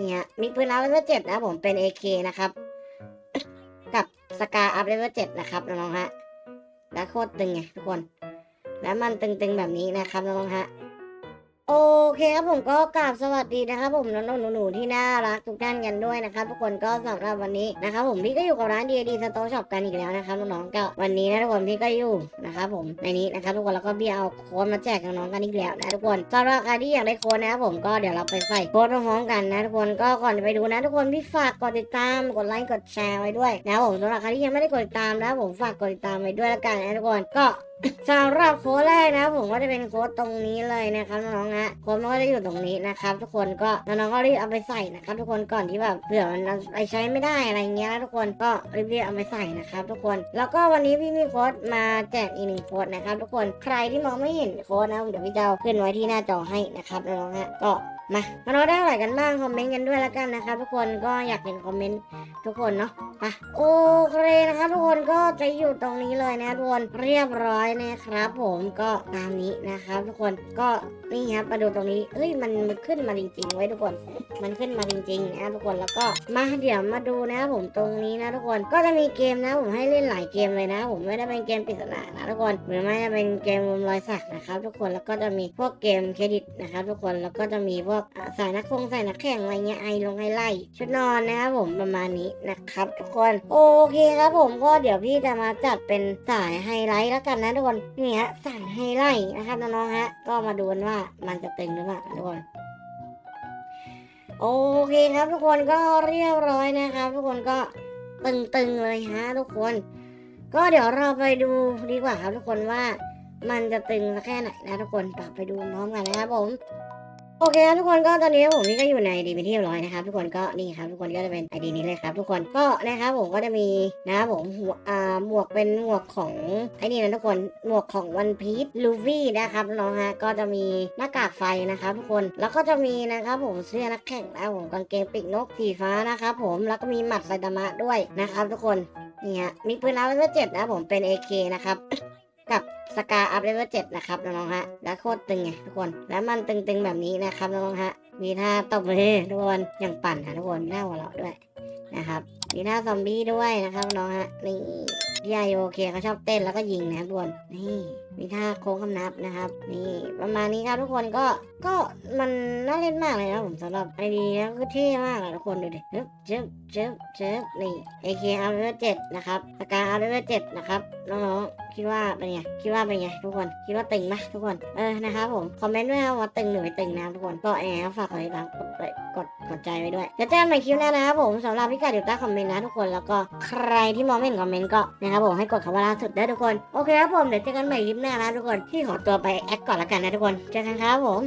นี่ยมีปืนอัพเลเวลเจ็ดนะผมเป็น AK นะครับ กับสกาอัพเลเวลเจ็ดนะครับน้องๆฮะแล้วโคตรตึงไงทุกคน แล้วมันตึงๆแบบนี้นะครับน้องๆฮะ โอเคครับผมก็กราบสวัสดีนะครับผมน้องๆหนูๆที่น่ารักทุกท่านกันด้วยนะครับทุกคนก็สำหรับวันนี้นะครับผมพี่ก็อยู่กับร้าน DD Store Shop กันอีกแล้วนะครับน้องๆก็วันนี้นะทุกคนพี่ก็อยู่นะครับผมในนี้นะครับทุกคนแล้วก็พี่เอาโค้ดมาแจกน้องๆกันอีกแล้วนะทุกคนสำหรับใครที่อยากได้โค้ดนะครับผมก็เดี๋ยวเราไปใส่โค้ดพร้อมกันนะทุกคนก็ก่อนจะไปดูนะ ทุกคนพี่ฝากกดติดตามกดไลค์กดแชร์ไว้ด้วยนะครับผมสำหรับใครที่ยังไม่ได้กดติดตามนะผมฝากกดติดตามไว้ด้วยล้วกันนะทุกคนก็ สำหรับโค้ดแรกนะผมก็จะเป็นโค้ดตรงนี้เลยนะครับน้องๆฮะโค้ดมันก็จะอยู่ตรงนี้นะครับทุกคนก็น้องๆก็รีบเอาไปใส่นะครับทุกคนก่อนที่แบบเผื่อมันไปใช้ไม่ได้อะไรเงี้ยนะทุกคนก็รีบๆเอาไปใส่นะครับทุกคนแล้วก็วันนี้พี่มีโค้ดมาแจกอีกหนึ่งโค้ดนะครับทุกคนใครที่มองไม่เห็นโค้ดนะเดี๋ยวพี่จะขึ้นไว้ที่หน้าจอให้นะครับน้องๆฮะก็ มามาเราได้อะไรกันบ้างคอมเมนต์กันด้วยแล้วกันนะครับทุกคนก็อยากเห็นคอมเมนต์ทุกคนเนาะไปโอเคนะครับทุกคนก็จะอยู่ตรงนี้เลยนะทุกคนเรียบร้อยนะครับ ผมก็ตามนี้นะครับ ทุกคนก็นี่ครับมาดูตรงนี้เฮ้ยมันมันขึ้นมาจริงๆ ไว้ทุกคน มันขึ้นมาจริงๆนะทุกคนแล้วก็มาเดี๋ยวมาดูนะครับผมตรงนี้นะทุกคนก็จะมีเกมนะผมให้เล่นหลายเกมเลยนะ ผมไม่ได้เป็นเกมปริศนานะทุกคนหรือไม่จะเป็นเกมมุมรอยสักนะครับ ทุกคนแล้วก็จะมีพวกเกมเครดิตนะครับ ทุกคนแล้วก็จะมีพวกอ่าสายนักคงสายนักแข่งอะไรเงี้ยไอลงไอไล่ชุดนอนนะครับผมประมาณนี้นะครับ ทุกคนโอเคครับผมก็เดี๋ยวพี่จะมาจัดเป็นสายไฮไลท์แล้วกันนะทุกคนนี่ฮะสายไฮไลท์นะครับน้องๆฮะก็มาดูกันว่ามันจะตึงหรือเปล่าทุกคนโอเคครับทุกคนก็เรียบร้อยนะครับ ทุกคนก็ตึงๆเลยฮะทุกคน ก็เดี๋ยวเราไปดูดีกว่าครับทุกคนว่ามันจะตึงสักแค่ไหนนะทุกคนปรับไปดูพร้อมกันนะครับผม โอเคครับทุกคนก็ตอนนี้ผมนี่ก็อยู่ในดีเป็นที่เรียบร้อยนะครับทุกคนก็นี่ครับทุกคนก็จะเป็นไอดีนี้เลยครับทุกคนก็นะครับผมก็จะมีนะครับผมหัวอ่าหมวกเป็นหมวกของไอ้นี่นะทุกคนหมวกของวันพีชลูฟี่นะครับน้องฮะก็จะมีหน้ากากไฟนะครับทุกคนแล้วก็จะมีนะครับผมเสื้อนักแข่งนะครับผมกางเกงปีกนกสีฟ้านะครับผมแล้วก็มีหมัดไซตามะด้วยนะครับ ทุกคนนี่ฮะมีปืนอัพเลเวลเจ็ดนะผมเป็น AK นะครับ กับสกาอัพเลเวลเจ็ดนะครับน้องๆฮะแล้วโคตรตึงไงทุกคน แล้วมันตึงๆแบบนี้นะครับน้องๆฮะ มีท่าตบมือทุกคนอย่างปั่นนะทุกคนหน้าหัวเราะด้วยนะครับ มีท่าซอมบี้ด้วยนะครับน้องฮะนี่พี่ไอโอเคเขาชอบเต้นแล้วก็ยิงนะทุกคนนี่มีท่าโค้งคำนับนะครับ นี่ประมาณนี้ครับทุกคนก็ก็มันน่าเล่นมากเลยนะผมสำหรับไอดีนะคือเท่มากอะทุกคนดูดิเจ๊บเจ๊บเจ๊บเจ๊บนี่ AK อัพเลเวลเจ็ดนะครับสกาอัพเลเวลเจ็ดนะครับน้องๆคิดว่าเป็นไงคิดว่าเป็นไงทุกคนคิดว่าตึงไหมทุกคนเออนะครับผมคอมเมนต์ด้วยนะว่าตึงหรือไม่ตึงนะครับทุกคนก็แอบฝากกดติดตางกดไลค์กดกดใจไว้ด้วยจะแจ้งในคลิปหน้านะครับผมสำหรับพิกัดอยู่ใต้คอมเมนต์นะทุกคนแล้วก็ใครที่มองไม่เห็นคอมเมนต์ก็นะครับผมให้กดคำว่าล่าสุดได้ทุกคนโอเคครับผมเดี๋ยวเจอกันใหม่คลิปหน้านะทุกคนที่ขอตัวไปแอคก่อนละกันนะทุกคนเจอกันครับผม